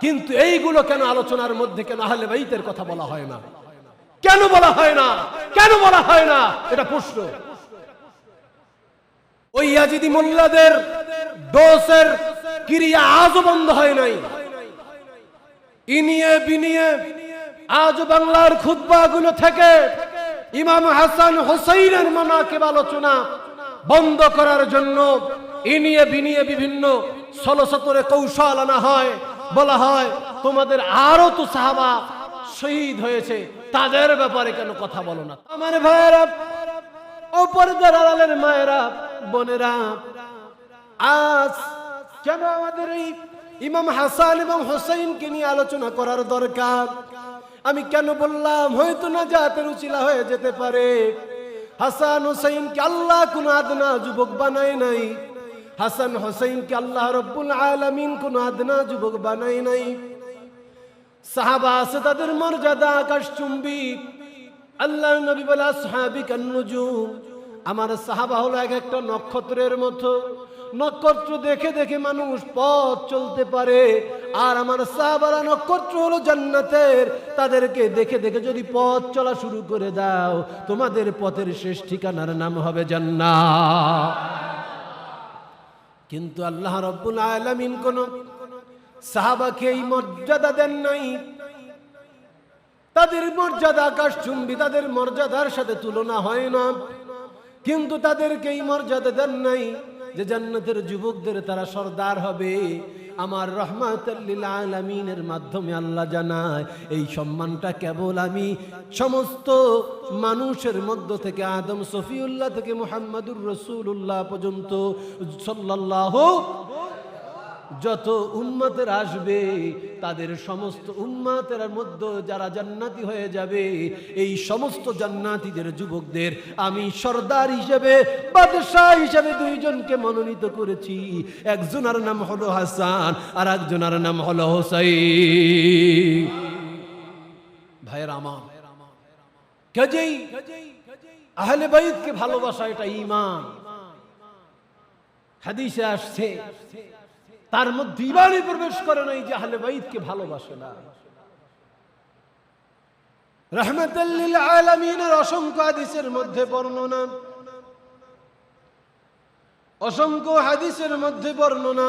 কিন্তু এইগুলো কেন আলোচনার মধ্যে কেন আহলে বাইতের কথা বলা হয় না? কেন বলা হয় না? কেন বলা হয় না? এটা প্রশ্ন। ওই ইয়াজিদি মোল্লাদের ডোসের ক্রিয়া আজও বন্ধ হয় নাই। ইনিয়ে বিনিয়ে আজ বাংলার খুদ্বাগুলো থেকে ইমাম হাসান হোসাইনের মানাকেব আলোচনা বন্ধ করার জন্য ইনিয়ে বিনিয়ে বিভিন্ন ষোলশতরে কৌশল আনা হয়। বলা হয়, তোমাদের আরও তো সাহাবা শহীদ হয়েছে, তাদের ব্যাপারে কেন কথা বলো না? আমার ভাইয়েরা ওপরদার আড়ালের মায়েরা, বোনেরা, আজ কেন আমাদের এই ইমাম হাসান এবং হোসেনকে নিয়ে আলোচনা করার দরকার? আমি কেন বললাম, হয়তো না জাতের উচিলা হয়ে যেতে পারে। হাসান হোসেনকে আল্লাহ কোন আদনা যুবক বানায় নাই। হাসান হোসেনকে আল্লাহ রব্বুল আলামিন কোন আদনা যুবক বানাই নাই। সাহাবা আছে তাদের মর্যাদা, আকাশ চুম্বি আল্লাহ নবী বলে সাহাবি কান্নুজুম। আমার সাহাবা হলো এক একটা নক্ষত্রের মতো। নক্ষত্র দেখে দেখে মানুষ পথ চলতে পারে। আর আমার সাহাবারা নক্ষত্র হলো জান্নাতের। তাদেরকে দেখে দেখে যদি পথ চলা শুরু করে দাও, তোমাদের পথের শেষ ঠিকানার নাম হবে জান্নাত। কিন্তু আল্লাহ রব্বুল আলমিন কোন সাহাবাকে এই মর্যাদা দেন নাই। তাদের মর্যাদা আকাশ চুম্বি তাদের মর্যাদার সাথে তুলনা হয় না। কিন্তু তাদেরকে এই মর্যাদা দেন নাই যে জান্নাতের যুবকদের তারা সর্দার হবে। আমার রহমাতাল্লিল আলমিনের মাধ্যমে আল্লাহ জানায়, এই সম্মানটা কেবল আমি সমস্ত মানুষের মধ্য থেকে, আদম সফিউল্লাহ থেকে মোহাম্মদুর রসুল্লাহ পর্যন্ত, সাল্লাল্লাহ যত উম্মতের আসবে, তাদের সমস্ত উম্মাতের মধ্যে যারা জান্নাতি হয়ে যাবে, এই সমস্ত জান্নাতীদের যুবকদের আমি সর্দার হিসেবে, বাদশাহ হিসেবে দুইজনকে মনোনীত করেছি। একজনের নাম হলো হাসান, আর একজনের নাম হলো হোসাই ভাইয়ের আমার, কাজেই আহলে বাইতকে ভালোবাসা, এটা ইমান হাদিসে আসছে তার মধ্যে ইমানই প্রবেশ করে নাই যে আহলে বাইতকে ভালোবাসে না। রহমতুল্লিল আলমিনের অসংখ্য হাদিসের মধ্যে বর্ণনা। অসংখ্য হাদিসের মধ্যে বর্ণনা।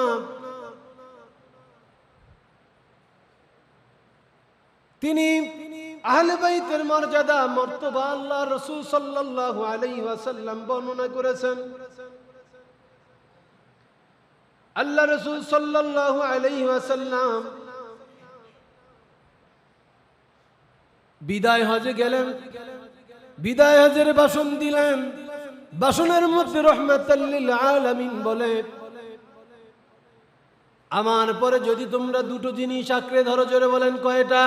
তিনি আহলে বাইতের মর্যাদা, মর্তবা আল্লাহ রসুল সাল্লাল্লাহু আলাইহি ওয়াসাল্লাম বর্ণনা করেছেন। আল্লাহ রসুল সাল্লাল্লাহু আলাইহি ওয়াসাল্লাম বিদায় হজে গেলেন, বিদায় হজের বাসন দিলেন, বাসনের মধ্যে রহমাতাল্লিল আলামিন বলে, আমার পরে যদি তোমরা দুটো জিনিস আঁকড়ে ধরো জোরে বলেন কয়টা?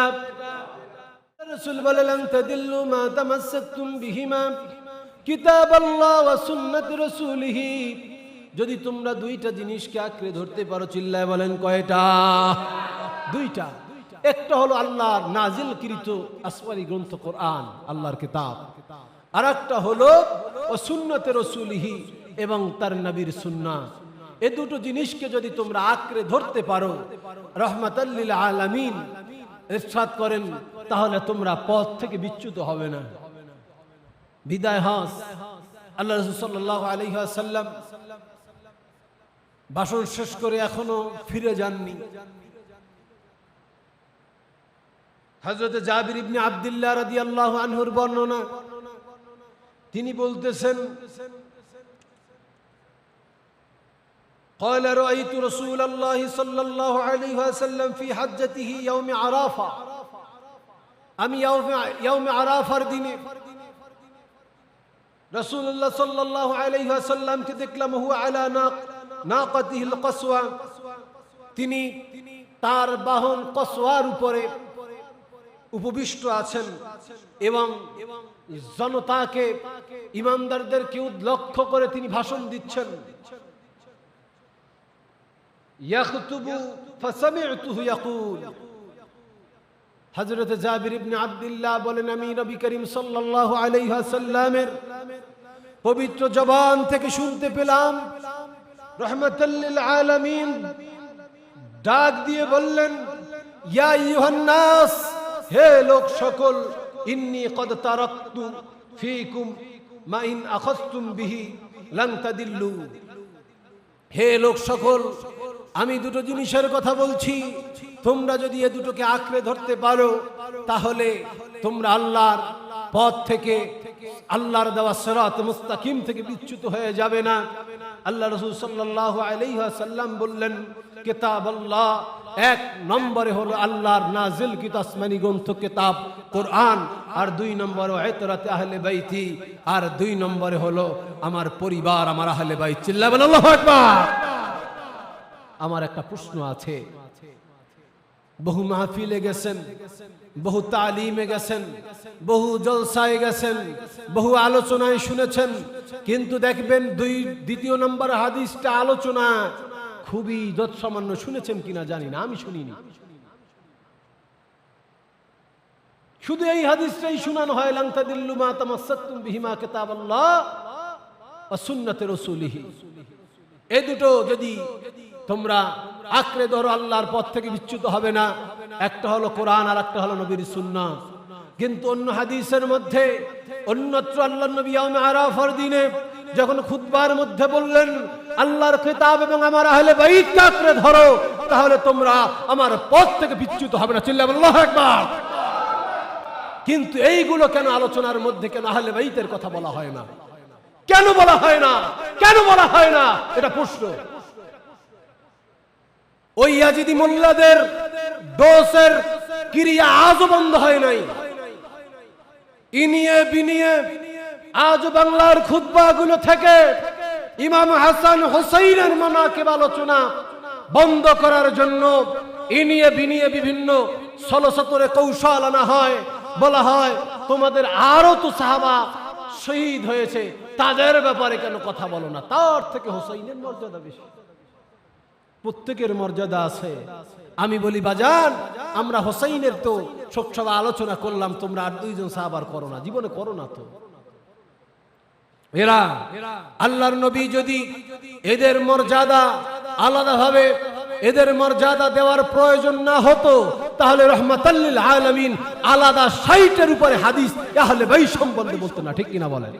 রসুল বলেন তাদিল্লু মা তামাসসাকতুম বিহিমা কিতাবাল্লাহ ওয়া সুন্নাত রাসূলিহি। যদি তোমরা দুইটা জিনিসকে আঁকড়ে ধরতে পারো, চিল্লায় বলেন, কয়টা? দুইটা। একটা হলো আল্লাহর নাজিল কৃত আসমানি গ্রন্থ কোরআন, আল্লাহর কিতাব। আর একটা হলো, ও সুন্নতে রসুলিহি এবং তার নবীর সুন্না। এ দুটো জিনিসকে যদি তোমরা আঁকড়ে ধরতে পারো রহমাতাল্লিল আলামিন, ইরশাদ করেন, তাহলে তোমরা পথ থেকে বিচ্যুত হবে না। বিদায় হাস। আল্লাহ রসুল সাল্লাল্লাহু আলাইহি ওয়াসাল্লাম বাসন শেষ করে এখনও ফিরে যাননি হজরত জাবির ইবনে আবদুল্লাহ রাদি আল্লাহ আনহুর বর্ণনা তিনি বলতেছেন قال رأيت رسول الله صلى الله عليه وسلم في حجته يوم عرافة أم يوم يوم عرافة দিনে رسول الله صلى الله عليه وسلم দেখলাম هو على ناقة নাকাতিহিল কসওয়া, তিনি তার বাহন কসওয়ার উপরে উপবিষ্ট আছেন এবং জনতাকে, ইমানদারদেরকে লক্ষ্য করে তিনি ভাষণ দিচ্ছেন। জাবির ইবনে আব্দুল্লাহ বলেন, আমি নবী করিম সাল্লাল্লাহু আলাইহি ওয়াসাল্লামের পবিত্র জবান থেকে শুনতে পেলাম রহমতুল্লিল আলামিন। ডাক দিয়ে বললেন, ইয়া আইয়ুহান হে লোক সকল, ইন্নী কদ তারাকতু ফীকুম মা ইন আখাযতুম হে লোক সকল, আমি দুটো জিনিসের কথা বলছি। তোমরা যদি এ দুটোকে আঁকড়ে ধরতে পারো, তাহলে তোমরা আল্লাহর পথ থেকে আল্লাহর দেওয়া সরাত মুস্তাকিম থেকে বিচ্যুত হয়ে যাবে না। আল্লাহ রসুল সাল্লাহ আলাইসাল্লাম বললেন কেতাব আল্লাহ এক নম্বরে হলো আল্লাহর নাজিল কিত আসমানি গ্রন্থ কেতাব, কোরআন, আর দুই নম্বরে এতরাতে আহলে বাইতি, আর দুই নম্বরে হলো আমার পরিবার, আমার আহলে বাইত। চিল্লাবেন আল্লাহু আমার একটা প্রশ্ন আছে বহু মাহফিলে গেছেন, বহু তালিমে গেছেন, বহু জলসায় গেছেন, বহু আলোচনায় শুনেছেন। কিন্তু দেখবেন দুই, দ্বিতীয় নম্বর হাদিসটা আলোচনা খুবই যৎসামান্য। শুনেছেন কিনা জানি না, আমি শুনিনি। শুধু এই হাদিসটাই শুনানো হয় লাংতা দিল্লু মা তামাসাত্তুম বিহিমা কিতাবাল্লাহ ওয়া সুন্নাতে রাসূলিহি। এই দুটো যদি তোমরা আঁকড়ে ধরো আল্লাহর পথ থেকে বিচ্যুত হবে না। একটা হলো কোরআন আর একটা হলো নবীর সুন্নাহ। কিন্তু অন্য হাদিসের মধ্যে, অন্যত্র আল্লাহ নবী আরাফার দিনে যখন খুতবার মধ্যে বললেন, আল্লাহর কিতাব এবং আমার আহলে বাইতকে আঁকড়ে ধরো, তাহলে তোমরা আমার পথ থেকে বিচ্যুত হবে না। চিল্লাহ আল্লাহু আকবার! কিন্তু এইগুলো কেন আলোচনার মধ্যে কেন আহলে বাইতের কথা বলা হয় না? কেন বলা হয় না? কেন বলা হয় না? এটা প্রশ্ন। ওই ইয়াজিদি মোল্লাদের ডোসের ক্রিয়া আজও বন্ধ হয় নাই। ইনিয়ে বিনিয়ে আজ বাংলার খুতবাগুলো থেকে ইমাম হাসান হোসাইনের মানাকেব আলোচনা বন্ধ করার জন্য ইনিয়ে বিনিয়ে বিভিন্ন ষোলশতরে কৌশল আনা হয়, বলা হয়, তোমাদের আরও তো সাহাবা শহীদ হয়েছে, তাদের ব্যাপারে কেন কথা বলো না? তার থেকে হোসাইনের মর্যাদা বেশি। প্রত্যেকের মর্যাদা আছে। আমি বলি, বাজান, আমরা হোসাইনের তো সব আলোচনা করলাম, তোমরা আর দুইজন সাহাবার করো না। জীবনে করো না তো। এরা, আল্লাহর নবী যদি এদের মর্যাদা আলাদা আলাদাভাবে এদের মর্যাদা দেওয়ার প্রয়োজন না হতো, তাহলে রহমাতাল্লিল আলামিন আলাদা সাইটের উপরে হাদিস তাহলে ভাই বলতো না, ঠিক কিনা বলেন?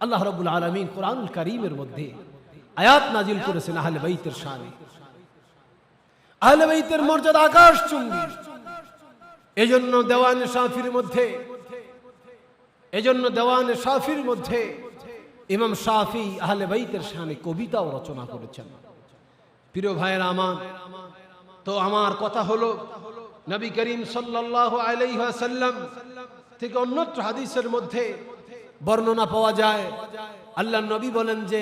আল্লাহ রাব্বুল আলমিন কোরআন কারীমের মধ্যে আয়াত নাজিল করেছেন আহলে বাইতের শানে। আহলে বাইতের মর্যাদা আকাশ চুম্বি এজন্য দেওয়ান শাফির মধ্যে, এজন্য দেওয়ানে শাফির মধ্যে ইমাম শাফি আহলে বাইতের শানে কবিতাও রচনা করেছেন। প্রিয় ভাইয়ের আমার, তো আমার কথা হলো, নবী করিম সাল্লাল্লাহু আলাইহি ওয়াসাল্লাম থেকে অন্যত্র হাদিসের মধ্যে বর্ণনা পাওয়া যায়। আল্লাহ নবী বলেন যে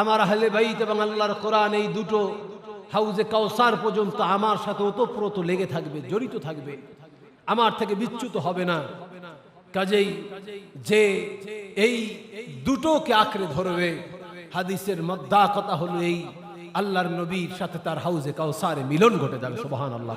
আমার আহলে বাইত এবং আল্লাহর কোরআন এই দুটো হাউজে কাউসার পর্যন্ত আমার সাথে ওতপ্রোত লেগে থাকবে, জড়িত থাকবে। আমার থেকে বিচ্যুত হবে না। কাজেই যে এই দুটোকে আঁকড়ে ধরবে, হাদিসের মদ্দা কথা হলো এই আল্লাহর নবীর সাথে তার হাউজে কাউসারে মিলন ঘটে যাবে সুবহান আল্লাহ